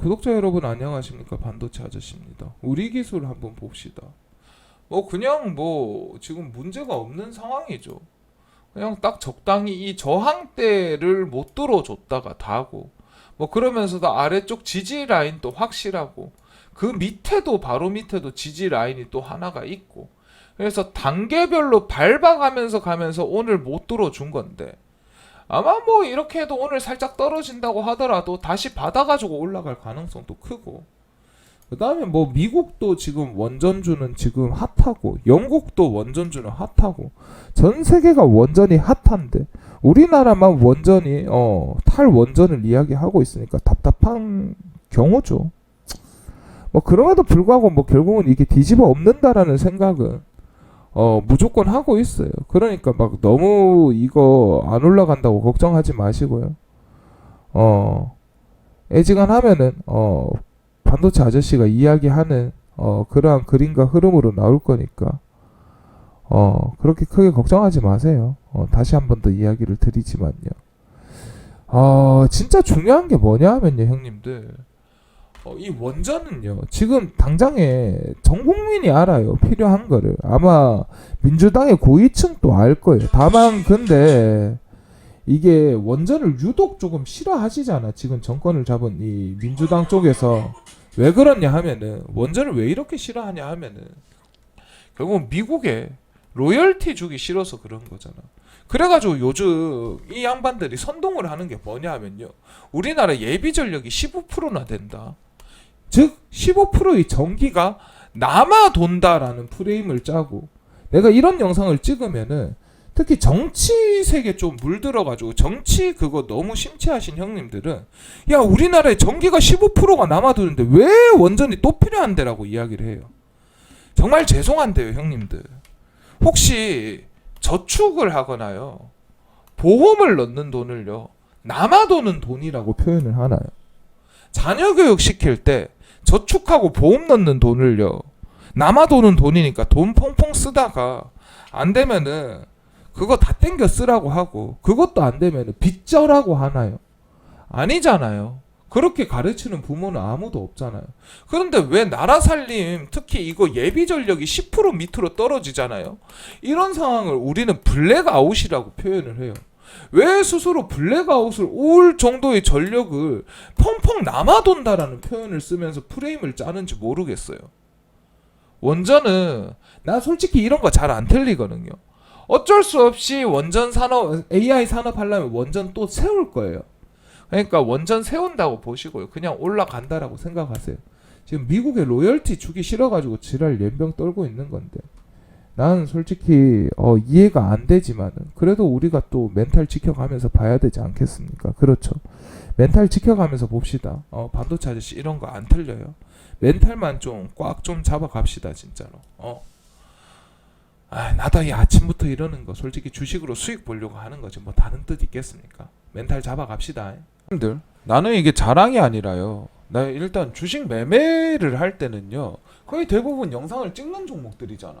구독자 여러분 안녕하십니까 반도체 아저씨입니다. 우리 기술 한번 봅시다. 뭐 그냥 뭐 지금 문제가 없는 상황이죠. 그냥 딱 적당히 이 저항대를 못 뚫어줬다가 다고 뭐 그러면서도 아래쪽 지지 라인도 확실하고 그 밑에도 바로 밑에도 지지 라인이 또 하나가 있고 그래서 단계별로 밟아가면서 가면서 오늘 못 뚫어준 건데 아마 뭐 이렇게 해도 오늘 살짝 떨어진다고 하더라도 다시 받아가지고 올라갈 가능성도 크고 그 다음에 뭐 미국도 지금 원전주는 지금 핫하고 영국도 원전주는 핫하고 전 세계가 원전이 핫한데 우리나라만 원전이 어 탈원전을 이야기하고 있으니까 답답한 경우죠. 뭐 그럼에도 불구하고 뭐 결국은 이게 뒤집어 엎는다라는 생각은 어 무조건 하고 있어요. 그러니까 막 너무 이거 안 올라간다고 걱정하지 마시고요. 어 애지간하면은 어 반도체 아저씨가 이야기하는 어 그러한 그림과 흐름으로 나올 거니까 어 그렇게 크게 걱정하지 마세요. 어 다시 한 번 더 이야기를 드리지만요. 어 진짜 중요한 게 뭐냐 하면요, 형님들. 어, 이 원전은요? 지금 당장에 전 국민이 알아요 필요한 거를. 아마 민주당의 고위층도 알 거예요. 다만 근데 이게 원전을 유독 조금 싫어하시잖아 지금 정권을 잡은 이 민주당 쪽에서. 왜 그러냐 하면은 원전을 왜 이렇게 싫어하냐 하면은 결국 미국에 로열티 주기 싫어서 그런 거잖아. 그래가지고 요즘 이 양반들이 선동을 하는 게 뭐냐 하면요. 우리나라 예비 전력이 15%나 된다 즉 15%의 전기가 남아 돈다라는 프레임을 짜고 내가 이런 영상을 찍으면은 특히 정치 세계 좀 물들어가지고 정치 그거 너무 심취하신 형님들은 야 우리나라에 전기가 15%가 남아도는데 왜 원전이 또 필요한데라고 이야기를 해요. 정말 죄송한데요 형님들. 혹시 저축을 하거나요 보험을 넣는 돈을요 남아도는 돈이라고 표현을 하나요? 자녀 교육 시킬 때 저축하고 보험 넣는 돈을요 남아 도는 돈이니까 돈 펑펑 쓰다가 안 되면은 그거 다 땡겨 쓰라고 하고 그것도 안 되면은 빚져라고 하나요? 아니잖아요. 그렇게 가르치는 부모는 아무도 없잖아요. 그런데 왜 나라 살림 특히 이거 예비 전력이 10% 밑으로 떨어지잖아요. 이런 상황을 우리는 블랙아웃이라고 표현을 해요. 왜 스스로 블랙아웃을 올 정도의 전력을 펑펑 남아돈다라는 표현을 쓰면서 프레임을 짜는지 모르겠어요. 원전은 나 솔직히 이런 거 잘 안 틀리거든요. 어쩔 수 없이 원전 산업 AI 산업 하려면 원전 또 세울 거예요. 그러니까 원전 세운다고 보시고요. 그냥 올라간다라고 생각하세요. 지금 미국의 로열티 주기 싫어가지고 지랄 연병 떨고 있는 건데 나는 솔직히 어, 이해가 안 되지만은 그래도 우리가 또 멘탈 지켜가면서 봐야 되지 않겠습니까? 그렇죠. 멘탈 지켜가면서 봅시다. 어, 반도체 아저씨 이런 거 안 틀려요. 멘탈만 좀 꽉 좀 잡아갑시다 진짜로. 어. 아, 나도 이 아침부터 이러는 거 솔직히 주식으로 수익 보려고 하는 거지 뭐 다른 뜻 있겠습니까? 멘탈 잡아갑시다. 형들, 나는 이게 자랑이 아니라요. 나 일단 주식 매매를 할 때는요. 거의 대부분 영상을 찍는 종목들이잖아.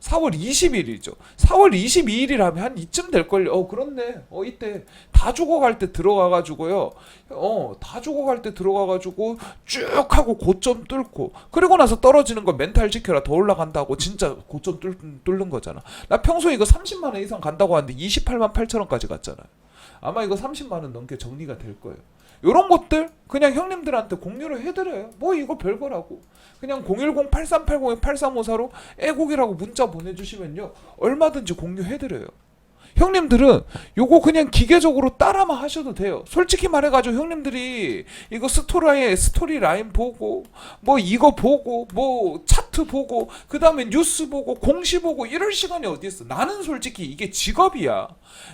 4월 20일이죠. 4월 22일이라면 한 이쯤 될걸요. 어, 그렇네. 어, 이때 다 죽어갈 때 들어가가지고요. 어, 다 죽어갈 때 들어가가지고 쭉 하고 고점 뚫고 그리고 나서 떨어지는 거 멘탈 지켜라 더 올라간다고 진짜 고점 뚫, 뚫는 거잖아. 나 평소에 이거 30만 원 이상 간다고 하는데 28만 8천 원까지 갔잖아요. 아마 이거 30만 원 넘게 정리가 될 거예요. 요런 것들 그냥 형님들한테 공유를 해드려요. 뭐 이거 별거라고. 그냥 010-8380-8354로 애국이라고 문자 보내주시면요. 얼마든지 공유해드려요. 형님들은 요거 그냥 기계적으로 따라만 하셔도 돼요. 솔직히 말해가지고 형님들이 이거 스토리에 스토리 라인 보고 뭐 이거 보고 뭐 차 트 보고 그 다음에 뉴스 보고 공시 보고 이럴 시간이 어디 있어? 나는 솔직히 이게 직업이야.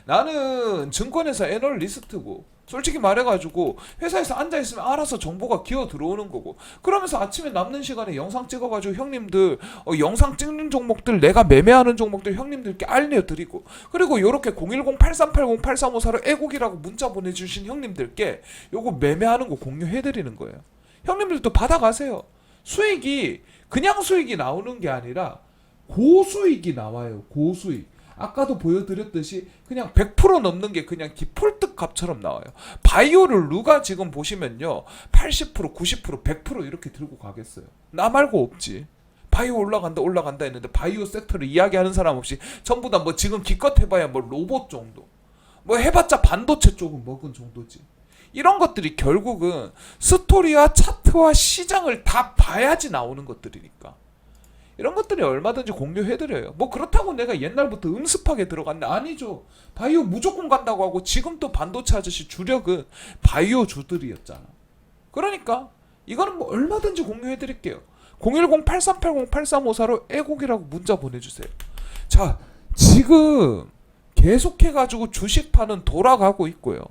나는 증권회사 애널리스트고 솔직히 말해가지고 회사에서 앉아 있으면 알아서 정보가 기어 들어오는 거고 그러면서 아침에 남는 시간에 영상 찍어가지고 형님들 어, 영상 찍는 종목들 내가 매매하는 종목들 형님들께 알려드리고 그리고 요렇게 010-8380-8354로 애국이라고 문자 보내주신 형님들께 요거 매매하는 거 공유해드리는 거예요 형님들도 받아가세요 수익이 그냥 수익이 나오는 게 아니라 고수익이 나와요 고수익 아까도 보여드렸듯이 그냥 100% 넘는 게 그냥 디폴트 값처럼 나와요. 바이오를 누가 지금 보시면요. 80%, 90%, 100% 이렇게 들고 가겠어요. 나 말고 없지. 바이오 올라간다 올라간다 했는데 바이오 섹터를 이야기하는 사람 없이 전부 다 뭐 지금 기껏 해봐야 뭐 로봇 정도 뭐 해봤자 반도체 쪽은 먹은 정도지 이런 것들이 결국은 스토리와 차트와 시장을 다 봐야지 나오는 것들이니까 이런 것들이 얼마든지 공유해드려요. 뭐 그렇다고 내가 옛날부터 음습하게 들어갔네 아니죠. 바이오 무조건 간다고 하고 지금 또 반도체 아저씨 주력은 바이오 주들이었잖아. 그러니까 이거는 뭐 얼마든지 공유해드릴게요. 010-8380-8354로 애곡이라고 문자 보내주세요. 자 지금 계속해가지고 주식파는 돌아가고 있고요.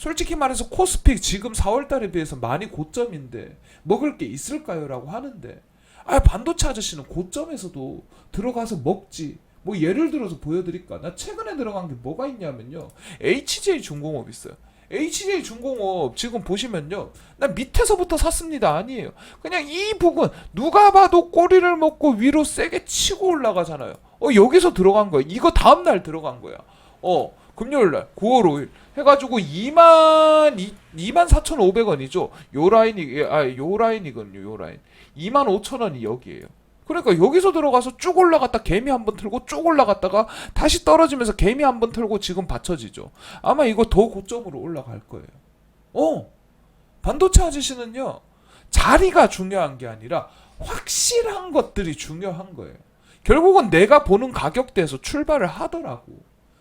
솔직히 말해서 코스피 지금 4월달에 비해서 많이 고점인데 먹을 게 있을까요? 라고 하는데 아 반도체 아저씨는 고점에서도 들어가서 먹지. 뭐 예를 들어서 보여드릴까? 나 최근에 들어간 게 뭐가 있냐면요. HJ 중공업 있어요. HJ 중공업 지금 보시면요. 나 밑에서부터 샀습니다. 아니에요. 그냥 이 부분 누가 봐도 꼬리를 먹고 위로 세게 치고 올라가잖아요. 어 여기서 들어간 거야. 이거 다음 날 들어간 거야. 어 금요일 날 9월 5일 해가지고 2만 2만 4,500원이죠. 요 라인이 아요 라인이거든요. 요 라인. 2만 5천 원이 여기에요. 그러니까 여기서 들어가서 쭉 올라갔다 개미 한 번 틀고 쭉 올라갔다가 다시 떨어지면서 개미 한 번 틀고 지금 받쳐지죠. 아마 이거 더 고점으로 올라갈 거예요. 어, 반도체 아저씨는요 자리가 중요한 게 아니라 확실한 것들이 중요한 거예요. 결국은 내가 보는 가격대에서 출발을 하더라고.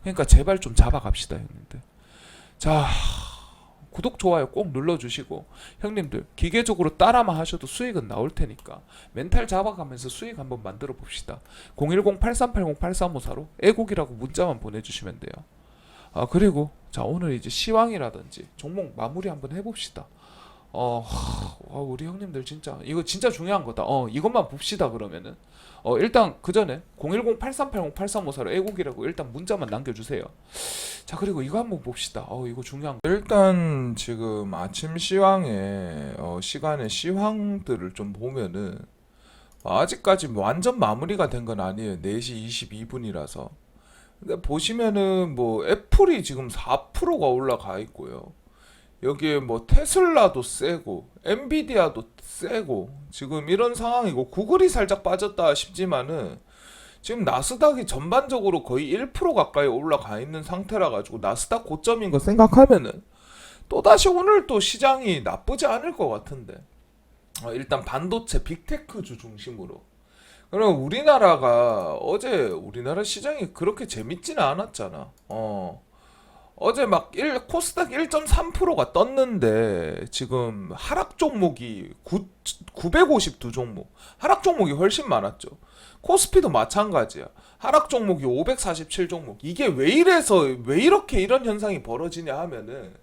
그러니까 제발 좀 잡아갑시다 형님들. 자 구독 좋아요 꼭 눌러주시고 형님들 기계적으로 따라만 하셔도 수익은 나올 테니까 멘탈 잡아가면서 수익 한번 만들어 봅시다. 010-8380-8354로 애국이라고 문자만 보내주시면 돼요. 아 그리고 자 오늘 이제 시황이라든지 종목 마무리 한번 해봅시다. 어, 하, 어, 우리 형님들 진짜 이거 진짜 중요한 거다. 어 이것만 봅시다 그러면은 어 일단 그 전에 010-8380-8354로 애국이라고 일단 문자만 남겨 주세요. 자 그리고 이거 한번 봅시다. 어 이거 중요한 거. 일단 지금 아침 시황에 어, 시간의 시황들을 좀 보면은 아직까지 뭐 완전 마무리가 된 건 아니에요. 4시 22분이라서. 근데 보시면은 뭐 애플이 지금 4%가 올라가 있고요. 여기에 뭐 테슬라도 세고 엔비디아도 세고 지금 이런 상황이고 구글이 살짝 빠졌다 싶지만은 지금 나스닥이 전반적으로 거의 1% 가까이 올라가 있는 상태라 가지고 나스닥 고점인 거 생각하면은 또 다시 오늘 또 시장이 나쁘지 않을 것 같은데 어, 일단 반도체 빅테크주 중심으로 그럼 우리나라가 어제 우리나라 시장이 그렇게 재밌지는 않았잖아. 어. 어제 막 1, 코스닥 1.3%가 떴는데 지금 하락 종목이 9, 952 종목 하락 종목이 훨씬 많았죠. 코스피도 마찬가지야. 하락 종목이 547 종목. 이게 왜 이래서 왜 이렇게 이런 현상이 벌어지냐 하면은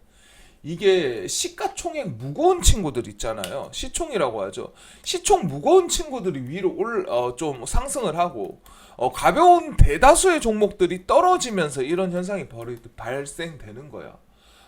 이게 시가총액 무거운 친구들 있잖아요. 시총이라고 하죠. 시총 무거운 친구들이 위로 올, 어, 좀 상승을 하고, 어, 가벼운 대다수의 종목들이 떨어지면서 이런 현상이 벌, 발생되는 거야.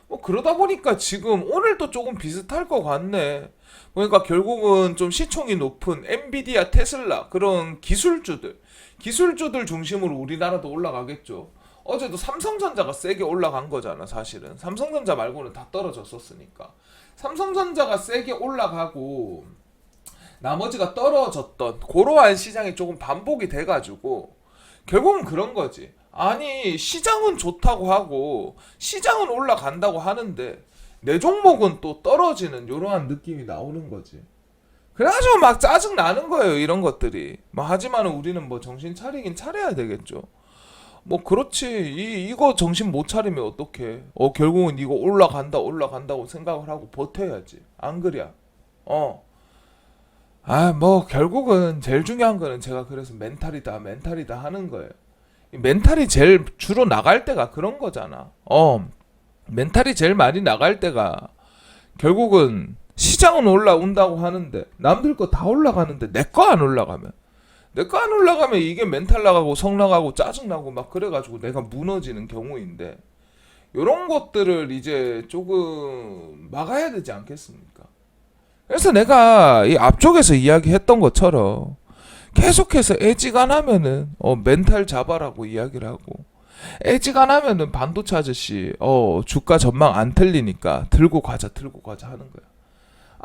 뭐 그러다 보니까 지금 오늘도 조금 비슷할 것 같네. 그러니까 결국은 좀 시총이 높은 엔비디아, 테슬라 그런 기술주들, 기술주들 중심으로 우리나라도 올라가겠죠. 어제도 삼성전자가 세게 올라간 거잖아, 사실은. 삼성전자 말고는 다 떨어졌었으니까. 삼성전자가 세게 올라가고 나머지가 떨어졌던 그러한 시장이 조금 반복이 돼 가지고 결국은 그런 거지. 아니 시장은 좋다고 하고 시장은 올라간다고 하는데 내 종목은 또 떨어지는 이러한 느낌이 나오는 거지. 그래가지고 막 짜증 나는 거예요 이런 것들이. 뭐 하지만 우리는 뭐 정신 차리긴 차려야 되겠죠. 뭐 그렇지 이 이거 정신 못 차리면 어떡해? 어 결국은 이거 올라간다 올라간다고 생각을 하고 버텨야지. 안 그래? 어. 아, 뭐 결국은 제일 중요한 거는 제가 그래서 멘탈이다, 멘탈이다 하는 거예요. 이 멘탈이 제일 주로 나갈 때가 그런 거잖아. 어, 멘탈이 제일 많이 나갈 때가 결국은 시장은 올라온다고 하는데 남들 거 다 올라가는데 내 거 안 올라가면 내거안 올라가면 이게 멘탈 나가고 성 나가고 짜증 나고 막 그래가지고 내가 무너지는 경우인데 이런 것들을 이제 조금 막아야 되지 않겠습니까? 그래서 내가 이 앞쪽에서 이야기했던 것처럼 계속해서 애지간하면은 어 멘탈 잡아라고 이야기를 하고 애지간하면은 반도체 아저씨 어 주가 전망 안 틀리니까 들고 가자 들고 가자 하는 거야.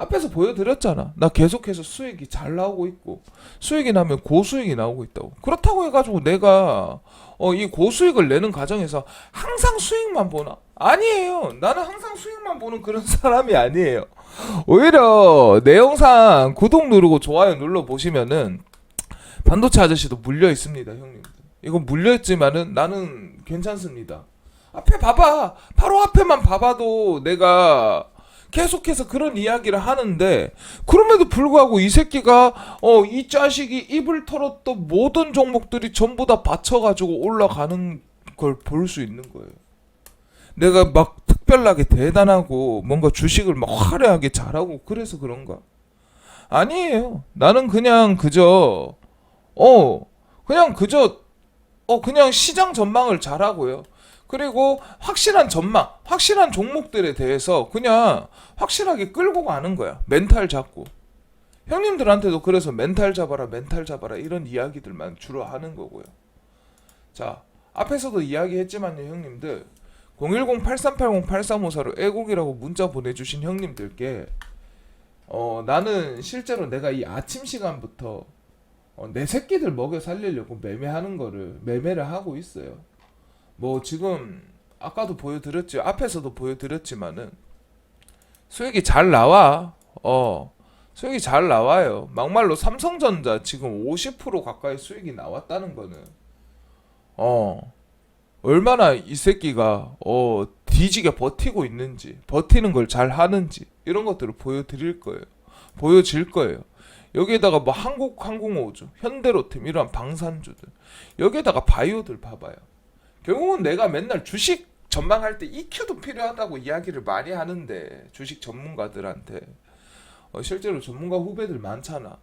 앞에서 보여드렸잖아. 나 계속해서 수익이 잘 나오고 있고 수익이 나면 고수익이 나오고 있다고. 그렇다고 해가지고 내가 어 이 고수익을 내는 과정에서 항상 수익만 보나? 아니에요. 나는 항상 수익만 보는 그런 사람이 아니에요. 오히려 내 영상 구독 누르고 좋아요 눌러 보시면은 반도체 아저씨도 물려 있습니다, 형님. 이거 물려 있지만은 나는 괜찮습니다. 앞에 봐봐. 바로 앞에만 봐봐도 내가 계속해서 그런 이야기를 하는데 그럼에도 불구하고 이 새끼가 어 이 자식이 입을 털었던 모든 종목들이 전부 다 받쳐가지고 올라가는 걸 볼 수 있는 거예요. 내가 막 특별하게 대단하고 뭔가 주식을 막 화려하게 잘하고 그래서 그런가? 아니에요. 나는 그냥 그저 어 그냥 그저 어 그냥 시장 전망을 잘하고요. 그리고 확실한 전망, 확실한 종목들에 대해서 그냥 확실하게 끌고 가는 거야. 멘탈 잡고. 형님들한테도 그래서 멘탈 잡아라, 멘탈 잡아라 이런 이야기들만 주로 하는 거고요. 자, 앞에서도 이야기했지만요, 형님들. 010-8380-8354로 애국이라고 문자 보내주신 형님들께 어 나는 실제로 내가 이 아침 시간부터 어, 내 새끼들 먹여 살리려고 매매하는 거를 매매를 하고 있어요. 뭐 지금 아까도 보여드렸지 앞에서도 보여드렸지만은 수익이 잘 나와. 어 수익이 잘 나와요. 막말로 삼성전자 지금 50% 가까이 수익이 나왔다는 거는 어 얼마나 이 새끼가 어 뒤지게 버티고 있는지 버티는 걸 잘 하는지 이런 것들을 보여드릴 거예요. 보여질 거예요. 여기에다가 뭐 한국 항공우주, 현대로템 이런 방산주들 여기에다가 바이오들 봐봐요. 결국은 내가 맨날 주식 전망할 때 EQ도 필요하다고 이야기를 많이 하는데 주식 전문가들한테 어, 실제로 전문가 후배들 많잖아.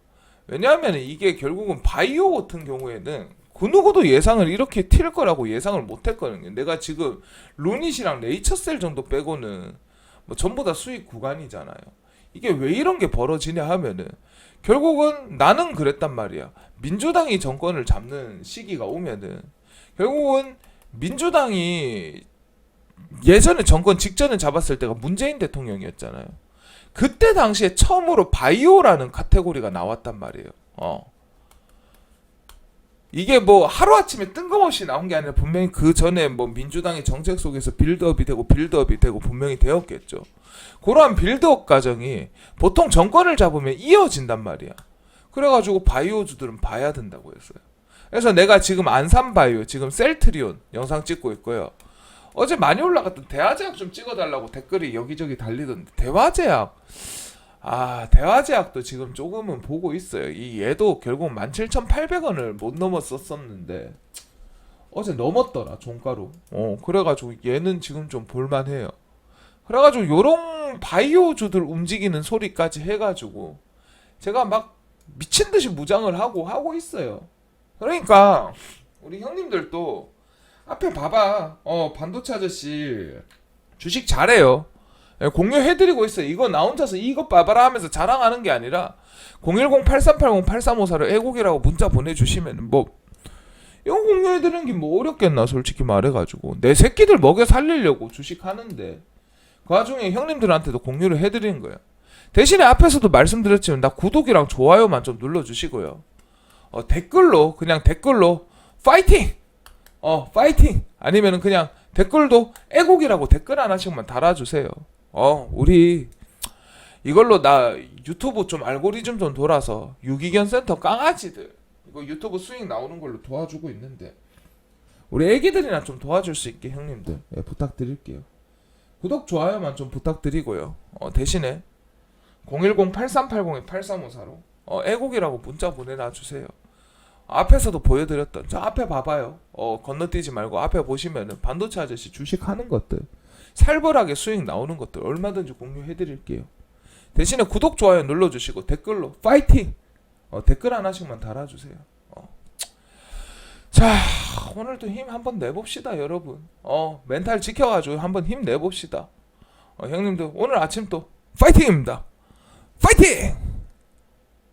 왜냐하면 이게 결국은 바이오 같은 경우에는 그 누구도 예상을 이렇게 튈 거라고 예상을 못 했거든요. 내가 지금 루닛이랑 네이처셀 정도 빼고는 뭐 전부 다 수익 구간이잖아요. 이게 왜 이런 게 벌어지냐 하면은 결국은 나는 그랬단 말이야. 민주당이 정권을 잡는 시기가 오면은 결국은 민주당이 예전에 정권 직전에 잡았을 때가 문재인 대통령이었잖아요. 그때 당시에 처음으로 바이오라는 카테고리가 나왔단 말이에요. 어. 이게 뭐 하루아침에 뜬금없이 나온 게 아니라 분명히 그 전에 뭐 민주당의 정책 속에서 빌드업이 되고 빌드업이 되고 분명히 되었겠죠. 그러한 빌드업 과정이 보통 정권을 잡으면 이어진단 말이야. 그래가지고 바이오주들은 봐야 된다고 했어요. 그래서 내가 지금 안산바이오, 지금 셀트리온 영상 찍고 있고요. 어제 많이 올라갔던 대화제약 좀 찍어달라고 댓글이 여기저기 달리던데 대화제약. 아 대화제약도 지금 조금은 보고 있어요. 이 얘도 결국 17,800원을 못 넘었었었는데 어제 넘었더라 종가로. 어 그래가지고 얘는 지금 좀 볼만해요. 그래가지고 요런 바이오주들 움직이는 소리까지 해가지고 제가 막 미친듯이 무장을 하고 하고 있어요 그러니까 우리 형님들도 앞에 봐봐. 어, 반도체 아저씨 주식 잘해요. 예, 공유해드리고 있어요. 이거 나 혼자서 이것 봐봐라 하면서 자랑하는 게 아니라 010-8380-8354를 애국이라고 문자 보내주시면 뭐 이거 공유해드리는 게 뭐 어렵겠나 솔직히 말해가지고 내 새끼들 먹여 살리려고 주식하는데 그 와중에 형님들한테도 공유를 해드리는 거예요. 대신에 앞에서도 말씀드렸지만 나 구독이랑 좋아요만 좀 눌러주시고요. 어, 댓글로 그냥 댓글로 파이팅! 어 파이팅! 아니면은 그냥 댓글도 애국이라고 댓글 하나씩만 달아주세요. 어 우리 이걸로 나 유튜브 좀 알고리즘 좀 돌아서 유기견 센터 깡아지들 이거 유튜브 수익 나오는 걸로 도와주고 있는데 우리 애기들이나 좀 도와줄 수 있게 형님들 예, 부탁드릴게요. 구독 좋아요만 좀 부탁드리고요. 어, 대신에 010-8380-8354로 어, 애국이라고 문자 보내놔 주세요. 앞에서도 보여드렸던 저 앞에 봐봐요. 어, 건너뛰지 말고 앞에 보시면은 반도체 아저씨 주식하는 것들 살벌하게 수익 나오는 것들 얼마든지 공유해드릴게요. 대신에 구독 좋아요 눌러주시고 댓글로 파이팅 어, 댓글 하나씩만 달아주세요. 어. 자 오늘도 힘 한번 내봅시다 여러분. 어 멘탈 지켜가지고 한번 힘 내봅시다. 어, 형님들 오늘 아침 또 파이팅입니다. 파이팅!